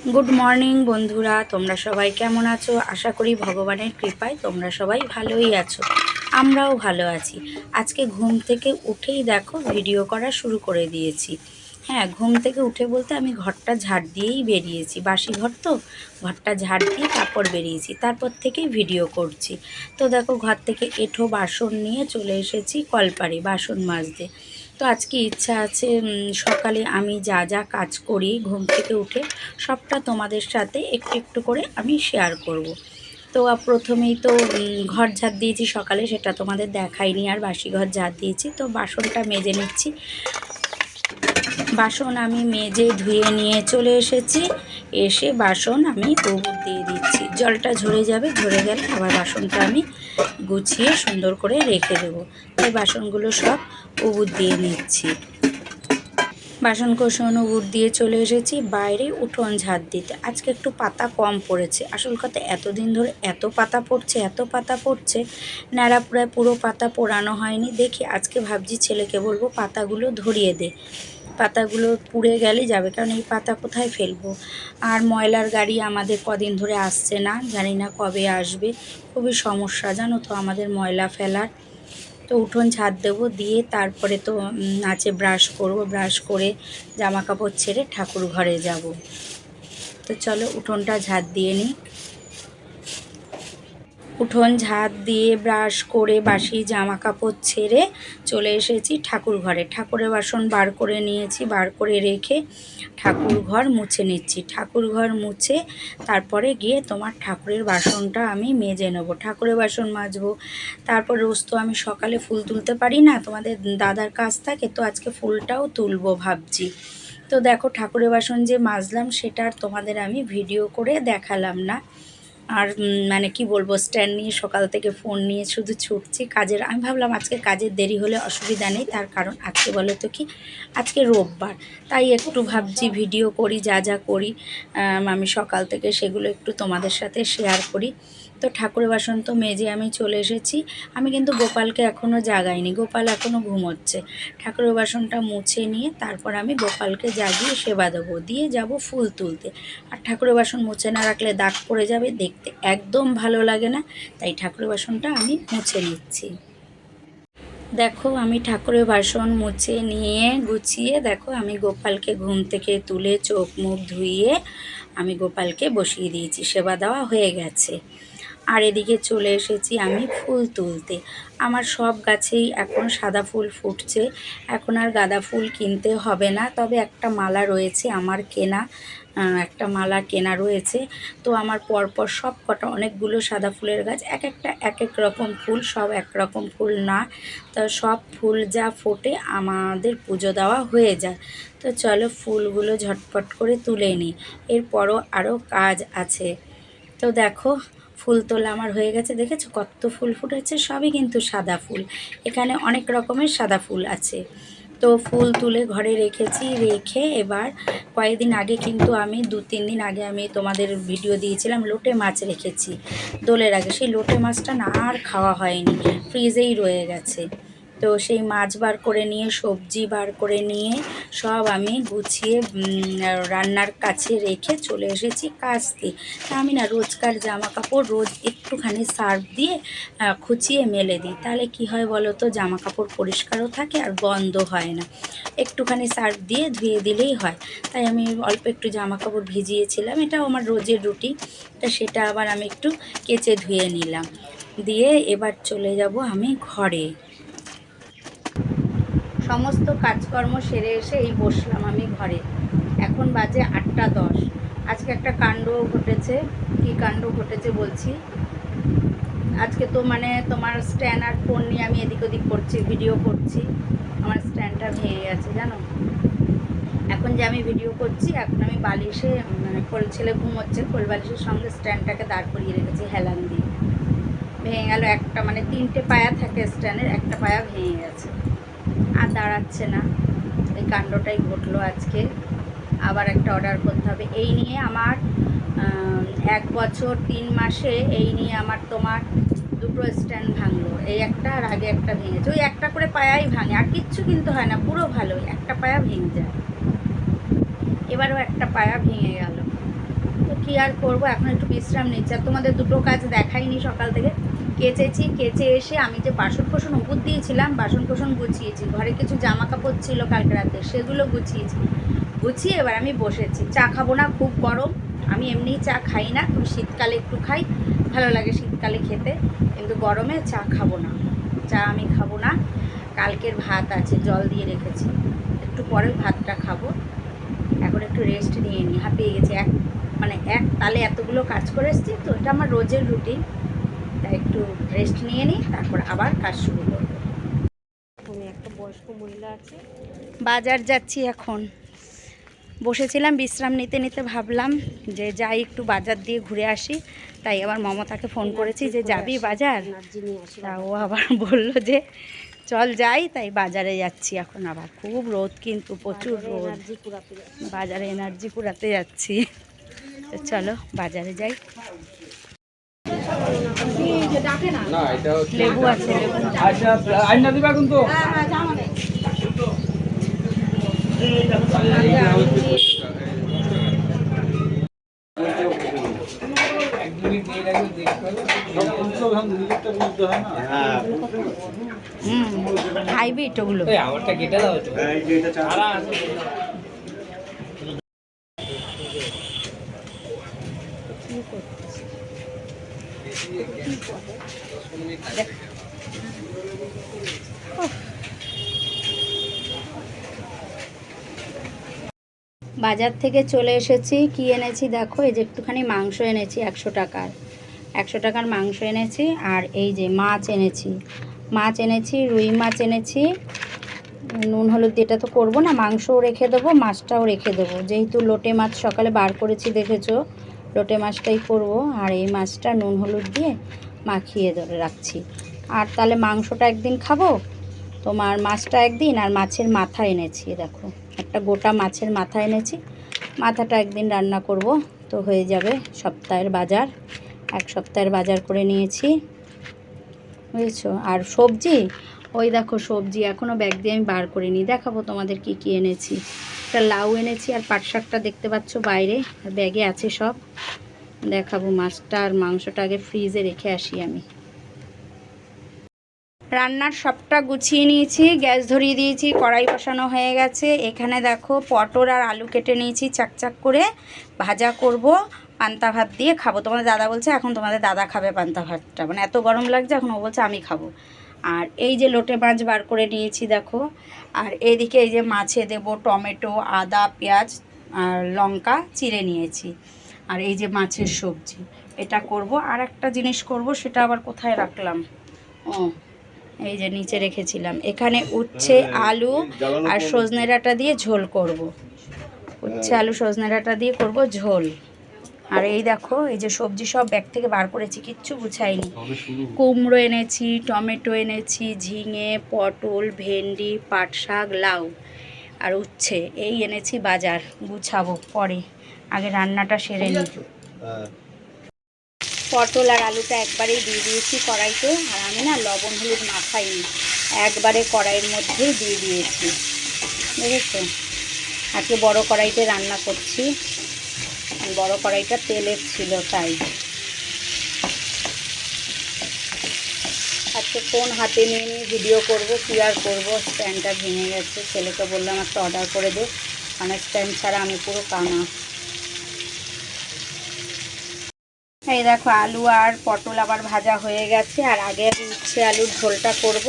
Good morning বন্ধুরা। তোমরা সবাই কেমন আছো? আশা করি ভগবানের কৃপায় তোমরা সবাই ভালোই আছো। আমরাও ভালো আছি। আজকে ঘুম থেকে উঠেই দেখো ভিডিও করা শুরু করে দিয়েছি। হ্যাঁ ঘুম থেকে উঠে বলতে আমি ঘরটা ঝাড় দিয়েই বেরিয়েছি। বাসি ঘর তো? ঘরটা ঝাড় দিয়ে তারপর বেরিয়েছি। তারপর থেকেই ভিডিও করছি। তো দেখো, ঘর থেকে এঁঠো বাসন নিয়ে চলে এসেছি কলপাড়ে বাসন মাজতে। তো আজকে ইচ্ছা আছে সকালে আমি যা যা কাজ করি, ঘুম থেকে উঠে সবটা তোমাদের সাথে একটু একটু করে আমি শেয়ার করব। তো প্রথমেই তো ঘর ঝাড় দিয়েছি সকালে, সেটা তোমাদের দেখাইনি, আর বাসি ঘর ঝাড় দিয়েছি, তো বাসনটা মেজে নিচ্ছি বাসন আমি মেজে ধুয়ে নিয়ে চলে এসেছি। এসে বাসন আমি গোবর দিয়ে দিচ্ছি। জলটা ঝরে যাবে, ঝরে গেলে আবার বাসনটা আমি গুছিয়ে সুন্দর করে রেখে দেবো। তাই বাসনগুলো সব উবুর দিয়ে নিচ্ছি। বাসন কোসন উবুর দিয়ে চলে এসেছি। বাইরে উঠোন ঝাড় দিতে। আজকে একটু পাতা কম পড়েছে। আসল কথা, এতদিন ধরে এত পাতা পড়ছে, এত পাতা পড়ছে ন্যাড়া পুরো পাতা পোড়ানো হয়নি। দেখি, আজকে ভাবছি ছেলেকে বলব, পাতাগুলো ধরিয়ে দে। পাতাগুলো পুড়ে গেলে যাবে, কারণ এই পাতা কোথায় ফেলব? আর ময়লার গাড়ি আমাদের কদিন ধরে আসছে না, জানি না কবে আসবে। খুবই সমস্যা, জানো তো, আমাদের ময়লা ফেলার। তো উঠোন ঝাড় দেবো, দিয়ে তারপরে তো নাচে ব্রাশ করব, ব্রাশ করে জামা কাপড় ছেড়ে ঠাকুর ঘরে যাব। তো চলো উঠোনটা ঝাড় দিয়ে নিই। উঠোন ঝাড় দিয়ে ব্রাশ করে বাসি জামা কাপড় ছেড়ে চলে এসেছি ঠাকুর ঘরে। ঠাকুরের বাসন বার করে নিয়েছি, বার করে রেখে ঠাকুর ঘর মুছে নিচ্ছি। ঠাকুর ঘর মুছে তারপরে গিয়ে তোমার ঠাকুরের বাসনটা আমি মেজে নেব। ঠাকুরের বাসন মাজবো, তারপর রোজ তো আমি সকালে ফুল তুলতে পারি না, তোমাদের দাদার কাজ থাকে তো আজকে ফুলটাও তুলবো ভাবছি। তো দেখো ঠাকুরের বাসন যে মাজলাম সেটা আর তোমাদের আমি ভিডিও করে দেখালাম না। আর মানে কি বলব স্ট্যান্ড নিয়ে সকাল থেকে ফোন নিয়ে শুধু ছুটছি কাজের। আমি ভাবলাম আজকে কাজের দেরি হলে অসুবিধা নেই, তার কারণ আজকে বলে তো কি, আজকে রোববার। তাই একটু ভাবছি ভিডিও করি, যা যা করি, আমি সকাল থেকে সেগুলো একটু তোমাদের সাথে শেয়ার করি। তো ঠাকুরের বাসন তো মেজে আমি চলে এসেছি। আমি কিন্তু গোপালকে এখনও জাগাইনি, গোপাল এখনও ঘুমোচ্ছে। ঠাকুরের বাসনটা মুছে নিয়ে তারপর আমি গোপালকে জাগিয়ে সেবা দেবো, দিয়ে যাব ফুল তুলতে। আর ঠাকুরের বাসন মুছে না রাখলে দাগ পড়ে যাবে, দেখতে একদম ভালো লাগে না, তাই ঠাকুরের বাসনটা আমি মুছে নিচ্ছি। দেখো, আমি ঠাকুরের বাসন মুছে নিয়ে গুছিয়ে, দেখো, আমি গোপালকে ঘুম থেকে তুলে চোখ মুখ ধুইয়ে আমি গোপালকে বসিয়ে দিয়েছি, সেবা দেওয়া হয়ে গেছে। আর এদিকে চলে এসেছি আমি ফুল তুলতে। আমার সব গাছেই এখন সাদা ফুল ফুটছে। এখন আর গাঁদা ফুল কিনতে হবে না, তবে একটা মালা রয়েছে, আমার কেনা একটা মালা কেনা রয়েছে। তো আমার পরপর সব কটা অনেকগুলো সাদা ফুলের গাছ, এক একটা এক এক রকম ফুল, সব এক রকম ফুল না। তো সব ফুল যা ফোটে আমাদের পুজো দেওয়া হয়ে যায়। তো চলো ফুলগুলো ঝটপট করে তুলে নিই। এরপরও আরও কাজ আছে। তো দেখো ফুল তোলা আমার হয়ে গেছে, দেখেছ? কত ফুল ফুটেছে, সবই কিন্তু সাদা ফুল। এখানে অনেক রকমের সাদা ফুল আছে। তো ফুল তুলে ঘরে রেখেছি, রেখে এবার কয়েকদিন আগে কিন্তু আমি, দু তিন দিন আগে আমি তোমাদের ভিডিও দিয়েছিলাম, লোটে মাছ রেখেছি। দোলের আগে। সেই লোটে মাছটা না আর খাওয়া হয়নি, ফ্রিজেই রয়ে গেছে। তো সেই মাছ বার করে নিয়ে, সবজি বার করে নিয়ে সব আমি গুছিয়ে রান্নার কাছে রেখে চলে এসেছি কাচতে তা আমি না রোজকার জামা কাপড় রোজ একটুখানি সার্ফ দিয়ে খুচিয়ে মেলে দিই। তাহলে কি হয় বলো তো জামা কাপড় পরিষ্কারও থাকে আর গন্ধ হয় না। একটুখানি সার্ফ দিয়ে ধুয়ে দিলেই হয়। তাই আমি অল্প একটু জামা কাপড় ভিজিয়েছিলাম, এটাও আমার রোজের রুটি। তা সেটা আবার আমি একটু কেচে ধুয়ে নিলাম। দিয়ে এবার চলে যাব আমি ঘরে। সমস্ত কাজকর্ম সেরে এসে এই বসলাম আমি ঘরে। এখন বাজে আটটা দশ। আজকে একটা কাণ্ড ঘটেছে। কি কাণ্ড ঘটেছে বলছি? আজকে তো মানে তোমার স্ট্যান্ড আর ফোন নিয়ে আমি এদিক ওদিক করছি, ভিডিও করছি। আমার স্ট্যান্ডটা ভেঙে গেছে, জানো? এখন যে আমি ভিডিও করছি, এখন আমি বালিশে মানে কোল ছেলে ঘুমোচ্ছে কোল বালিশের সঙ্গে স্ট্যান্ডটাকে দাঁড় করিয়ে রেখেছি, হেলান দিয়ে। ভেঙে গেল একটা মানে তিনটে পায়া থাকে স্ট্যান্ডের, একটা পায়া ভেঙে গেছে। আর দাঁড়াচ্ছে না। এই কাণ্ডটাই ঘটলো আজকে। আবার একটা অর্ডার করতে হবে। এই নিয়ে আমার এক বছর, তিন মাসে এই নিয়ে আমার তোমার দুটো স্ট্যান্ড ভাঙলো। এই একটা আর আগে একটা ভেঙেছে। ওই একটা করে পায়াই ভাঙে। আর কিচ্ছু কিন্তু হয় না। পুরো ভালো একটা পায়া ভেঙে যায়। এবারও একটা পায়া ভেঙে গেল। কি আর করব, এখন একটু বিশ্রাম নিচ্ছি। আর তোমাদের দুটো কাজ দেখাইনি সকাল থেকে। কেচেছি, কেচে এসে আমি যে বাসন কোসন উপর দিয়েছিলাম বাসন কোসন গুছিয়েছি। ঘরে কিছু জামা কাপড় ছিল কালকে রাতে, সেগুলো গুছিয়েছি। গুছিয়ে এবার আমি বসেছি। চা খাব না, খুব গরম। আমি এমনিই চা খাই না তুমি শীতকালে একটু খাই। ভালো লাগে শীতকালে খেতে। কিন্তু গরমে চা খাব না। চা আমি খাব না। কালকের ভাত আছে, জল দিয়ে রেখেছি। একটু পরে ভাতটা খাব। এখন একটু রেস্ট নিয়ে নিই হাঁপিয়ে গেছি। এক মানে এক তালে এতগুলো কাজ করে এসেছি তো এটা আমার রোজের রুটিন। তাই একটু রেস্ট নিয়ে নিই তারপর আবার কাজ শুরু করব। একটা বয়স্ক মহিলা আছে। বাজার যাচ্ছি এখন। বসেছিলাম বিশ্রাম নিতে নিতে ভাবলাম যে যাই একটু বাজার দিয়ে ঘুরে আসি। তাই আবার মমতাকে ফোন করেছি যে যাবি বাজার? তা ও আবার বলল যে চল যাই। তাই বাজারে যাচ্ছি এখন আবার। খুব রোদ কিন্তু প্রচুর রোদ। বাজারে এনার্জি কুড়াতে যাচ্ছি। তো চলো বাজারে যাই। না এটা হচ্ছে লেবু আছে লেবু আচ্ছা আইনা দিবা কিন্তু হুম হাইব্রিড ওগুলো আমারটা কেটে দাও বাজার থেকে চলে এসেছি। কি এনেছি দেখো? এই যে একটুখানি মাংস এনেছি, একশো টাকার। একশো টাকার মাংস এনেছি আর এই যে মাছ এনেছি। মাছ এনেছি, রুই মাছ এনেছি। নুন, হলুদ এটা তো করব না, মাংসও রেখে দেবো, মাছটাও রেখে দেবো। যেহেতু লোটে মাছ সকালে বার করেছি, দেখেছ? লোটে মাছটাই করব, আর এই মাছটা নুন হলুদ দিয়ে মাখিয়ে ধরে রাখছি। আর তাহলে মাংসটা একদিন খাব? তোমার মাছটা একদিন আর মাছের মাথা এনেছি, দেখো। একটা গোটা মাছের মাথা এনেছি। মাথাটা একদিন রান্না করব, তো হয়ে যাবে সপ্তাহের বাজার। এক সপ্তাহের বাজার করে নিয়েছি। বুঝেছ? আর সবজি? ওই দেখো সবজি এখনও ব্যাগ দিয়ে আমি বার করিনি। দেখাবো তোমাদের কি কি এনেছি। একটা লাউ এনেছি আর পাট শাকটা দেখতে পাচ্ছ বাইরে, আর ব্যাগে আছে সব। দেখাবো মাছটা আর মাংসটা আগে ফ্রিজে রেখে আসি আমি। রান্নার সবটা গুছিয়ে নিয়েছি, গ্যাস ধরিয়ে দিয়েছি, কড়াই বসানো হয়ে গেছে। এখানে দেখো পটল আর আলু কেটে নিয়েছি, চাকচাক করে ভাজা করব, পান্তা ভাত দিয়ে খাব। তোমাদের দাদা বলছে, এখন তোমাদের দাদা খাবে পান্তা ভাতটা। মানে এত গরম লাগছে, এখন ও বলছে, আমি খাব। আর এই যে লোটে মাছ বার করে নিয়েছি দেখো। আর এদিকে এই যে মাছে দেব টমেটো আদা পেঁয়াজ আর লঙ্কা চিড়ে নিয়েছি। আর এই যে মাছের সবজি এটা করব। আর একটা জিনিস করব সেটা আবার কোথায় রাখলাম? ও এই যে নিচে রেখেছিলাম। এখানে উচ্ছে আলু আর সজনে ডাঁটা দিয়ে ঝোল করব। উচ্ছে আলু সজনে ডাঁটা দিয়ে করব ঝোল। আর এই দেখো এই যে সবজি সব ব্যাগ থেকে বার করেছি কিচ্ছু গুছাইনি। কুমড়ো এনেছি টমেটো এনেছি ঝিঙে পটল ভেন্ডি পাট শাক লাউ আর উচ্ছে এই এনেছি বাজার গুছাবো পরে। আগে রান্নাটা সেরে নিই। পটল আর আলুটা একবারেই দিয়ে দিয়েছি কড়াইতে আর আমি না লবণ হলুদ মাখাইনি একবারে কড়াইয়ের মধ্যেই দিয়ে দিয়েছি। বুঝেছ? আজকে বড় কড়াইতে রান্না করছি। বড় কড়াইটা তেলের ছিল তাই। আজকে ফোন হাতে নিয়ে নিয়ে ভিডিও করব কি আর করব, স্ট্যান্ডটা ভেঙে গেছে। ছেলেকে বললাম, একটা অর্ডার করে দে। মানে স্ট্যান্ড ছাড়া আমি পুরো কানা। এই দেখো, আলু আর পটল আবার ভাজা হয়ে গেছে। আর আগে আমি উচ্ছে আলুর ঝোলটা করব।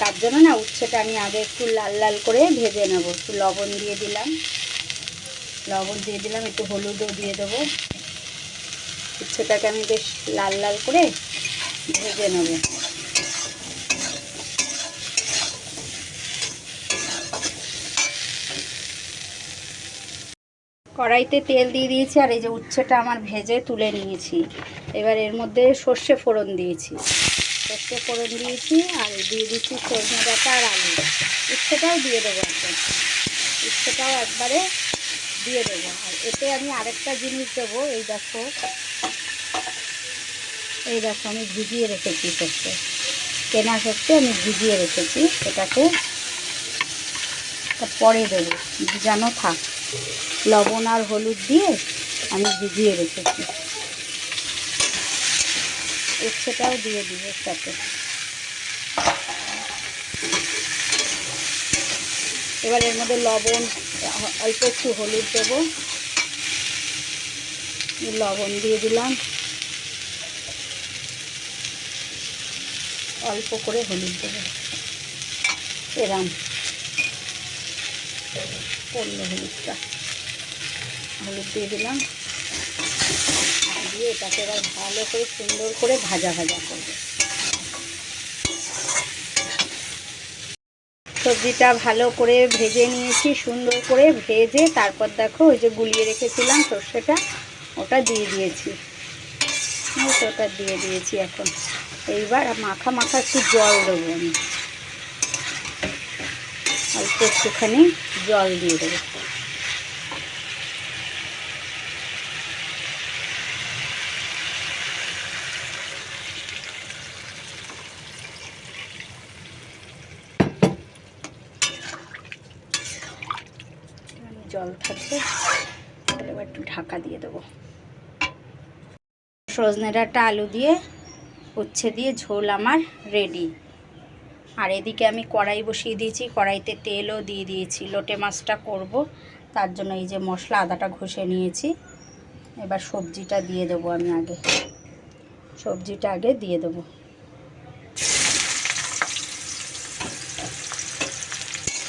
তার জন্য না, উচ্ছেটা আমি আগে একটু লাল লাল করে ভেজে নেব। একটু লবণ দিয়ে দিলাম। লবণ দিয়ে দিলাম, একটু হলুদও দিয়ে দেবো। উচ্ছেটাকে আমি বেশ লাল লাল করে ভেজে নেব। কড়াইতে তেল দিয়ে দিয়েছি, আর এই যে উচ্ছেটা আমার ভেজে তুলে নিয়েছি। এবার এর মধ্যে সর্ষে ফোড়ন দিয়েছি। সর্ষে ফোড়ন দিয়েছি, আর দিয়ে দিচ্ছি সজনে ডাঁটা আর আলু। উচ্ছেটাও দিয়ে দেবো একদম উচ্ছেটাও একবারে দিয়ে দেবো। আর এতে আমি আরেকটা জিনিস দেবো, এই দেখো। এই দেখো, আমি ভিজিয়ে রেখেছি সর্ষে কেনা সর্ষে আমি ভিজিয়ে রেখেছি এটাকে পরে দেবো। ভিজানো থাক। লবণ আর হলুদ দিয়ে আমি ভিজিয়ে রেখেছি। উচ্ছেটাও দিয়ে দিই সাথে এবার এর মধ্যে লবণ, অল্প একটু হলুদ দেবো। লবণ দিয়ে দিলাম। অল্প করে হলুদ দেবো। এরাম। পড়ল হলুদটা। হলুদ দিয়ে দিলাম। দিয়ে এটাকে এবার ভালো করে সুন্দর করে ভাজা ভাজা করব। সবজিটা ভালো করে ভেজে নিয়েছি, সুন্দর করে ভেজে তারপর দেখো ওই যে গুলিয়ে রেখেছিলাম সর্ষেটা, ওটা দিয়ে দিয়েছি। ওটা দিয়ে দিয়েছি এখন। এইবার মাখা মাখা একটু জল দেবো আমি। অল্প একটুখানি জল দিয়ে দেবো জল থাকবে তাহলে এবার একটু ঢাকা দিয়ে দেবো। সজনে ডাঁটা আলু দিয়ে, উচ্ছে দিয়ে ঝোল আমার রেডি আর এদিকে আমি কড়াই বসিয়ে দিয়েছি, কড়াইতে তেলও দিয়ে দিয়েছি। লোটে মাছটা করব, তার জন্য এই যে মশলা, আদাটা ঘষে নিয়েছি। এবার সবজিটা দিয়ে দেবো আমি আগে। সবজিটা আগে দিয়ে দেবো।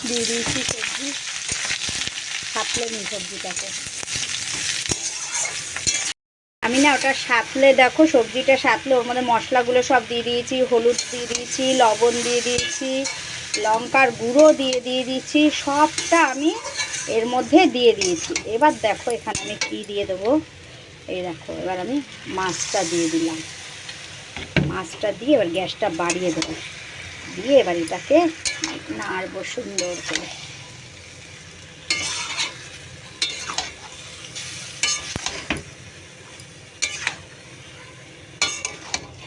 দিয়ে দিয়েছি সবজি সাপলে নি সবজিটাকে। আমি না ওটা সাতলে দেখো সবজিটা সাতলে ওর মধ্যে মশলাগুলো সব দিয়ে দিয়েছি, হলুদ দিয়ে দিয়েছি, লবণ দিয়ে দিয়েছি, লঙ্কার গুঁড়ো দিয়ে দিয়ে দিয়েছি, সবটা আমি এর মধ্যে দিয়ে দিয়েছি। এবার দেখো এখানে আমি কি দিয়ে দেবো। এই দেখো, এবার আমি মাছটা দিয়ে দিলাম। মাছটা দিয়ে এবার গ্যাসটা বাড়িয়ে দেবো। দিয়ে এবার এটাকে নাড়বো সুন্দর করে।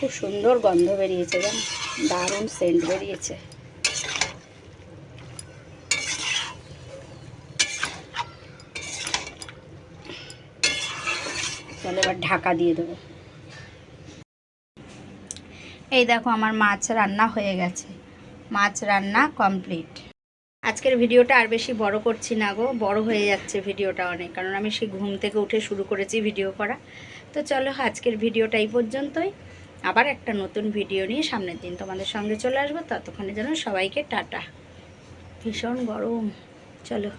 খুব সুন্দর গন্ধ বেরিয়েছে জানো, দারুণ সেন্ট বেরিয়েছে। এবার ঢাকা দিয়ে দেবো। এই দেখো আমার মাছ রান্না হয়ে গেছে। মাছ রান্না কমপ্লিট আজকের ভিডিওটা আর বেশি বড় করছি না গো, বড় হয়ে যাচ্ছে ভিডিওটা অনেক, কারণ আমি সেই ঘুম থেকে উঠে শুরু করেছি ভিডিও করা। তো চলো আজকের ভিডিওটা এই পর্যন্তই। আবার একটা নতুন ভিডিও নিয়ে সামনের দিন তোমাদের সঙ্গে চলে আসব। ততক্ষণে যেন সবাইকে টাটা। ভীষণ গরম। চলো।